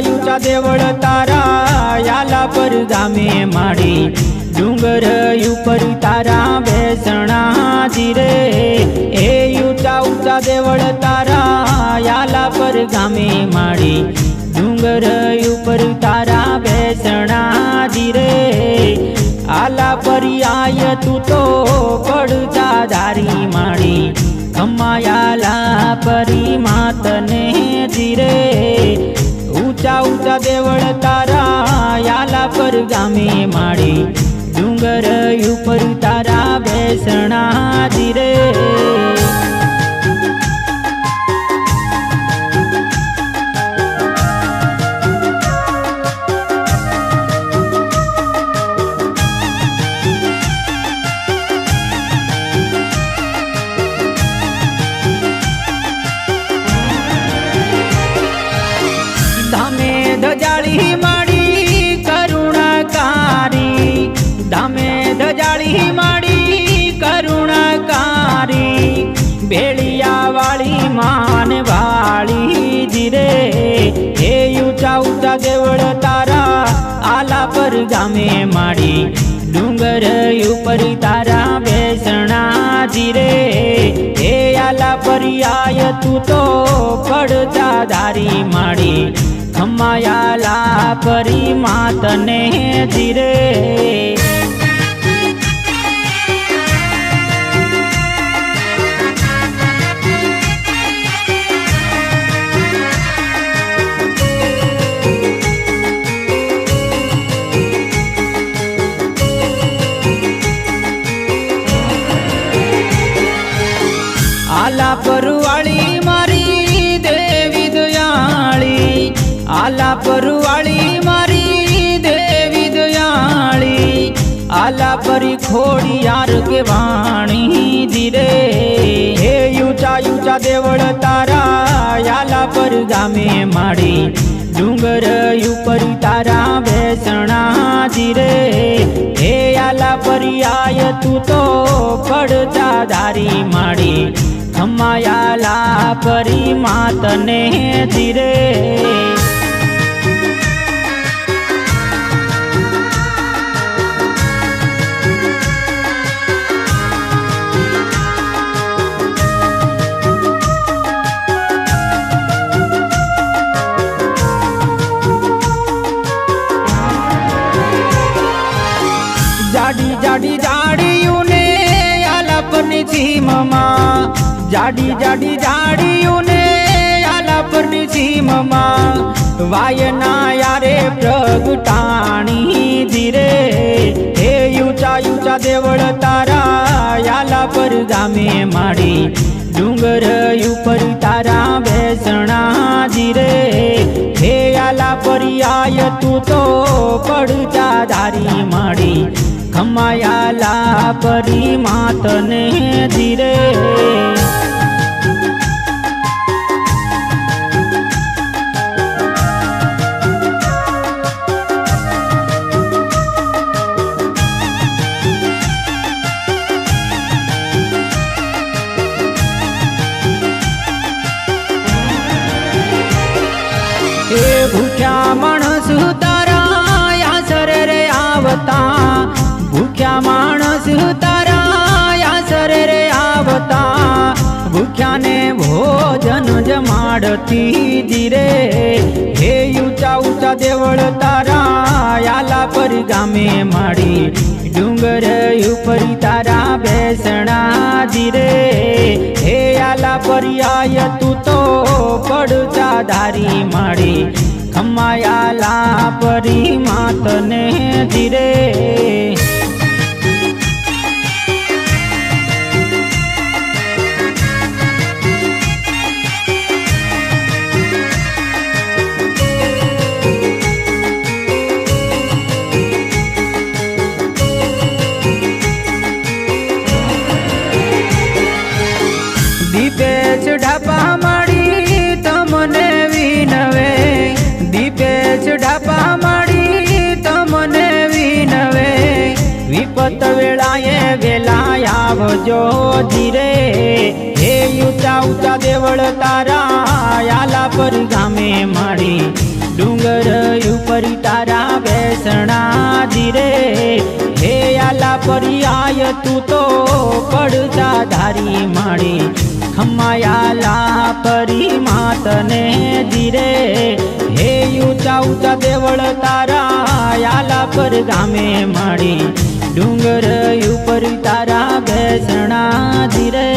वायूचा देवळ तारा याला परजामे माडी. डुंगर युपर तारा बेसणा जिरे ए युचा उचा देवळ तारा याला परगामे माडी. डुंगर युपर तारा बेसणा जिरे आला पर्याय तू तो पडता दारी माडी. कमायाला परी मातने जिरे ઊંચા ઊંચા દેવળ તારા યાલા પર ગામે માડી પર ગામે માડી ડુંગર ઉપર તારા બેસણા જીરે હે આલા પર્યાય તું તો પડતા ધારી માડી ખમાયાલા પરી માતને ધીરે आला परुवाळी मारी देवी दयाळी. आला परुवाळी मारी देवी दयाळी. आला परी खोडी यार वाणी दिरे हे युचा युचा देवळ तारा याला पर गामे माडी. डुंगर युपरी तारा भेसणा दिरे पर्याय तू तो पडदा धारी माडी. थमायाला परी मातने दिरे. જાડી જાડી જાડીઓને આલાપરની સીમમાં જાડી જાડી જાડીઓને આલાપરની સીમમાં વાયના યારે પ્રગટાણી ધીરે હે ઊંચા ઊંચા દેવળ તારા યાલા પર ગામે માડી ડુંગર ઉપર તારા બેસણા ધીરે હે આલા પર્યાય તું તો પડતા ધારી માડી ખમાયાલા પરી માતને ધીરે शक्ती दिरे. हे युचा उचा देवळ तारा याला परिगामे माडी. डुंगर उपरी तारा बेसणा दिरे. हे याला पर्याय तू तो पडचा धारी माडी. खम्मायाला परी मातने दिरे. गावचा देवळ तारा याला परिघामे माळी डोंगर उपरी तारा बेसणा दिरे. हे याला पर्याय तू तो पडता धारी माडी खम्मायाला परी मातने दिरे. हे युचा उचा देवळ तारा याला परगामे माळी डोंगर उपरी तारा बेसणा दिरे.